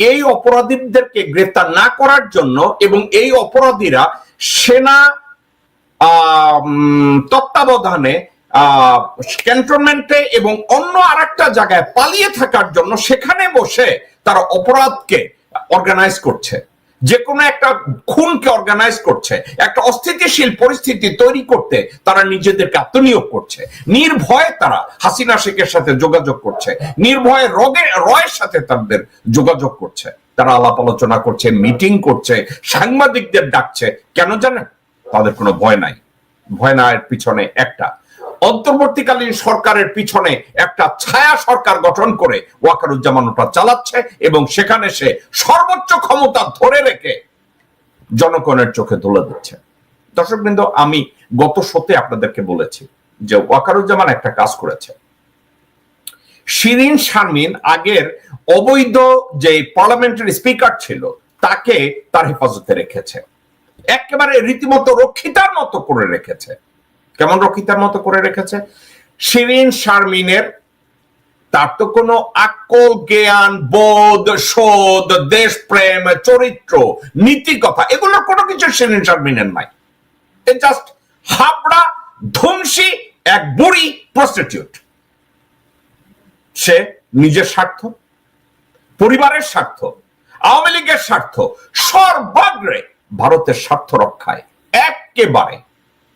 এই অপরাধীদেরকে গ্রেফতার না করার জন্য এবং এই অপরাধীরা সেনা তত্ত্বাবধানে ক্যান্টনমেন্টে এবং অন্য আরেকটা জায়গায় পালিয়ে থাকার জন্য সেখানে বসে তারা অপরাধকে অর্গানাইজ করছে। যে কোনো একটা খুনকে অর্গানাইজ করছে, একটা অস্থিতিশীল পরিস্থিতি তৈরি করতে তারা নিজেদেরকে আত্মনিয়োগ করছে। নির্ভয়ে তারা হাসিনা শেখের সাথে যোগাযোগ করছে। নির্ভয়ে রগে, রয়ের সাথে তাদের যোগাযোগ করছে। তারা আলাপ আলোচনা করছে, মিটিং করছে, সাংবাদিকদের ডাকছে। কেন জানেন? তাদের কোনো ভয় নাই। ভয় না এর পিছনে একটা। অন্তর্বর্তীকালীন সরকারের পিছনে একটা ছায়া সরকার গঠন করে ওয়াকারুজ্জামান ওটা চালাচ্ছে এবং সেখানে সে সর্বোচ্চ ক্ষমতা ধরে রেখে জনগণের চোখে তুলে দিচ্ছে। দর্শকবৃন্দ আমি গত সতে আপনাদেরকে বলেছি যে ওয়াকারুজ্জামান একটা কাজ করেছে। শিরিন শারমিন আগের অবৈধ যে পার্লামেন্টারি স্পিকার ছিল, তাকে তার হেফাজতে রেখেছে। একেবারে রীতিমতো রক্ষিতার মতো করে রেখেছে। কেমন রক্ষিতার মতো করে রেখেছে? শিরিন শারমিনের, তার তো কোনো আকল জ্ঞান, বোধ, শোধ, দেশপ্রেম, চরিত্র নীতি কথা এগুলোর কোনো কিছু শিরিন শারমিনের নাই। জাস্ট হাবড়া ধ্বংসী এক বুড়ি প্রস্টিটিউট সে নিজের স্বার্থ, পরিবারের স্বার্থ, আওয়ামী লীগের স্বার্থ, সর্বাগ্রে ভারতের স্বার্থ রক্ষায়, একেবারে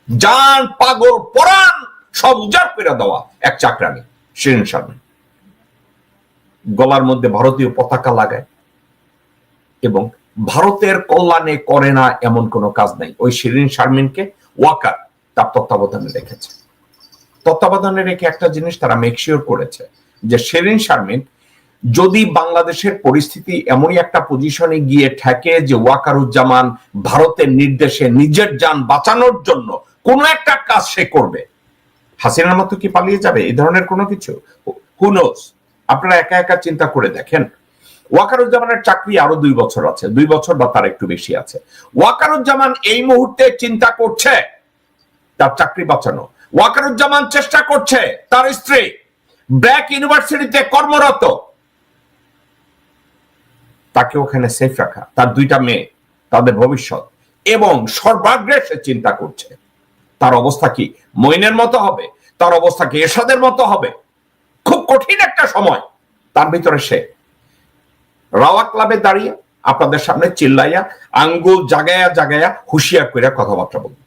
জান, পাগল, পরাণ, সব উজাড় করে দেওয়া এক চাকরানি শিরিন শারমিন গলার মধ্যে ভারতীয় পতাকা লাগায় এবং ভারতের কল্যাণে করে না এমন কোনো কাজ নাই। ওই শিরিন শারমিনকে ওয়াকার তার তত্ত্বাবধানে রেখেছে। তত্ত্বাবধানে রেখে একটা জিনিস তারা মেকশিওর করেছে যে শেরিন শারমিন যদি বাংলাদেশের পরিস্থিতি এমনই একটা পজিশনে গিয়ে ঠেকে যে ওয়াকারুজ্জামান ভারতের নির্দেশে নিজের যান বাঁচানোর জন্য কোনো একটা কাজ সে করবে। হাসিনার মতো কি পালিয়ে যাবে? এই ধরনের কোনো কিছু? হুনোস আপনারা একা একা চিন্তা করে দেখেন। ওয়াকারুজ্জামানের চাকরি আরও দুই বছর আছে। দুই বছর বা তার একটু বেশি আছে। ওয়াকারুজ্জামান এই মুহূর্তে চিন্তা করছে তার চাকরি বাঁচানো। ওয়াকারুজ্জামান চেষ্টা করছে তার স্ত্রী। ব্র্যাক ইউনিভার্সিটিতে কর্মরত। তাকে ওখানে সেফ রাখা। তার দুইটা মেয়ে, তাদের ভবিষ্যৎ। এবং সর্বাগ্রে সে চিন্তা করছে। তার অবস্থা কি? মইনের মতো হবে? তার অবস্থা কি এরশাদের মতো হবে? খুব কঠিন একটা সময়। তার ভিতরে সে। রাওয়া ক্লাবে দাঁড়িয়ে আপনাদের সামনে চিল্লাইয়া, আঙ্গুল জাগায়া জাগায়া হুঁশিয়ার করে কথাবার্তা বলবে।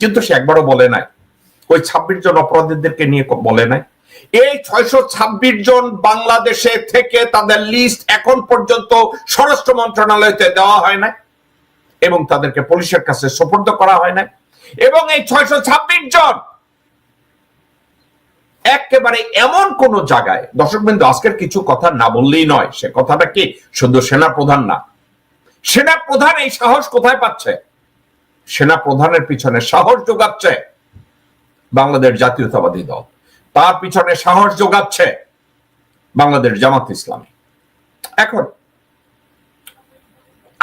কিন্তু সে একবারও বলে নাই। ওই ছাব্বিশ জন অপরাধীদেরকে নিয়ে বলে নাই। এই ছয়শো ছাব্বিশ জন বাংলাদেশে থেকে তাদের লিস্ট এখন পর্যন্ত স্বরাষ্ট্র মন্ত্রণালয়তে দেওয়া হয় না এবং তাদেরকে পুলিশের কাছে সোপর্দ করা হয় না এবং এই ছয়শো ছাব্বিশ জন একেবারে এমন কোন জায়গায় দর্শক বিন্দু আজকের কিছু কথা না বললেই নয়, সে কথাটা কি শুধু সেনা প্রধান না? সেনা প্রধান এই সাহস কোথায় পাচ্ছে? সেনা প্রধানের পিছনে সাহস যোগাচ্ছে বাংলাদেশ জাতীয়তাবাদী দল। তার পিছনে সাহস যোগাচ্ছে বাংলাদেশ জামাত ইসলামী। এখন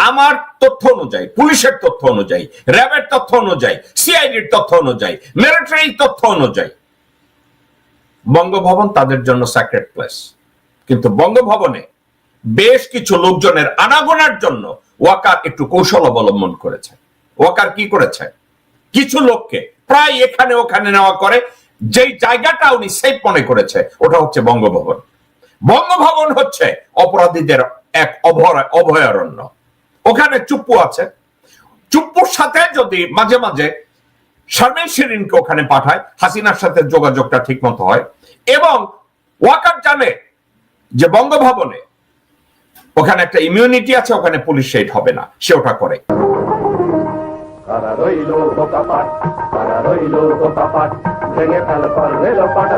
আমার তথ্য অনুযায়ী, পুলিশের তথ্য অনুযায়ী, র্যাবের তথ্য অনুযায়ী, সিআইডির তথ্য অনুযায়ী মিলিটারি তথ্য অনুযায়ী। বঙ্গভবন তাদের জন্য স্যাক্রেট প্লেস কিন্তু বঙ্গভবনে বেশ কিছু লোকজনের আনাগোনার জন্য ওয়াকার একটু কৌশল অবলম্বন করেছে। ওয়াকার কি করেছে? কিছু লোককে প্রায় এখানে ওখানে নেওয়া করে, যেই জায়গাটা উনি সেফ মনে করেছে, ওটা হচ্ছে বঙ্গভবন। বঙ্গভবন হচ্ছে অপরাধীদের এক অভয়, অভয়ারণ্য। ওখানে চুপ্পু আছে। চুপ্পুর সাথে যদি মাঝে মাঝে শারমিন শিরিনকে ওখানে পাঠায়, হাসিনার সাথে যোগাযোগটা ঠিক মতো হয় এবং ওয়াকার জানে যে বঙ্গভবনে ওখানে একটা ইমিউনিটি আছে, ওখানে পুলিশ সেইট হবে না, সে ওটা করে।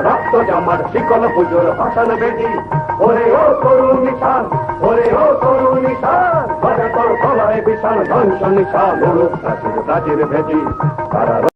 রক্ত জামার শিকল পুজোর ভাষণ বেদি ওরে ও তরুণ তোর বিশাল ধ্বংস নিশান প্রাচীর প্রাচীর ভেদি কারা